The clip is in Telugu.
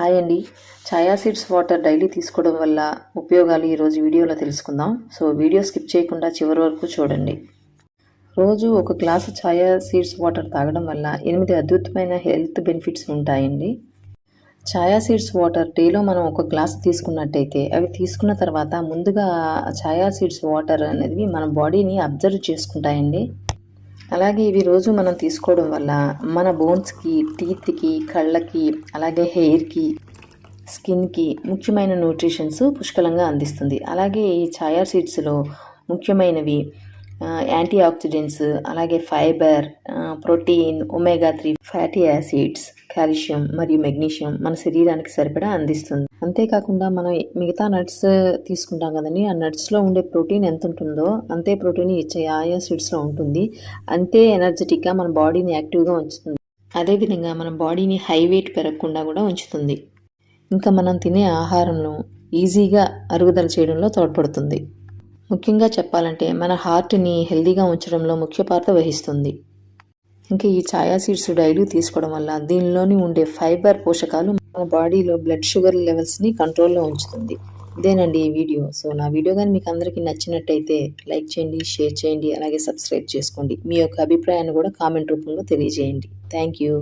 హాయ్ అండి. ఛాయా సీడ్స్ వాటర్ డైలీ తీసుకోవడం వల్ల ఉపయోగాలు ఈరోజు వీడియోలో తెలుసుకుందాం. సో వీడియో స్కిప్ చేయకుండా చివరి వరకు చూడండి. రోజు ఒక గ్లాసు ఛాయా సీడ్స్ వాటర్ తాగడం వల్ల ఎనిమిది అద్భుతమైన హెల్త్ బెనిఫిట్స్ ఉంటాయండి. ఛాయా సీడ్స్ వాటర్ డేలో మనం ఒక గ్లాస్ తీసుకున్నట్టయితే అవి తీసుకున్న తర్వాత ముందుగా ఛాయా సీడ్స్ వాటర్ అనేది మన బాడీని అబ్జర్వ్ చేసుకుంటాయండి. అలాగే ఇవి రోజు మనం తీసుకోవడం వల్ల మన బోన్స్కి టీత్కి కళ్ళకి అలాగే హెయిర్కి స్కిన్కి ముఖ్యమైన న్యూట్రిషన్స్ పుష్కలంగా అందిస్తుంది. అలాగే ఈ ఛాయా సీడ్స్లో ముఖ్యమైనవి యాంటీ ఆక్సిడెంట్స్ అలాగే fibre protein omega three fatty acids calcium మరియు మెగ్నీషియం మన శరీరానికి సరిపడా అందిస్తుంది. అంతేకాకుండా మనం మిగతా నట్స్ తీసుకుంటాం కదండి. ఆ నట్స్లో ఉండే ప్రోటీన్ ఎంత ఉంటుందో అంతే ప్రోటీన్ ఈ ఆయా సీడ్స్లో ఉంటుంది. అంతే ఎనర్జెటిక్గా మన బాడీని యాక్టివ్గా ఉంచుతుంది. అదేవిధంగా మన బాడీని హై వెయిట్ పెరగకుండా కూడా ఉంచుతుంది. ఇంకా మనం తినే ఆహారంలో ఈజీగా అరుగుదల చేయడంలో తోడ్పడుతుంది. ముఖ్యంగా చెప్పాలంటే మన హార్ట్ని హెల్దీగా ఉంచడంలో ముఖ్య పాత్ర వహిస్తుంది. ఇంకా ఈ ఛాయా సీడ్స్ డైలీ తీసుకోవడం వల్ల దీనిలోని ఉండే ఫైబర్ పోషకాలు మన బాడీలో బ్లడ్ షుగర్ లెవెల్స్ని కంట్రోల్లో ఉంచుతుంది. ఇదేనండి ఈ వీడియో. సో నా వీడియో కానీ మీకు అందరికీ నచ్చినట్టయితే లైక్ చేయండి షేర్ చేయండి అలాగే సబ్స్క్రైబ్ చేసుకోండి. మీ యొక్క అభిప్రాయాన్ని కూడా కామెంట్ రూపంలో తెలియజేయండి. Thank you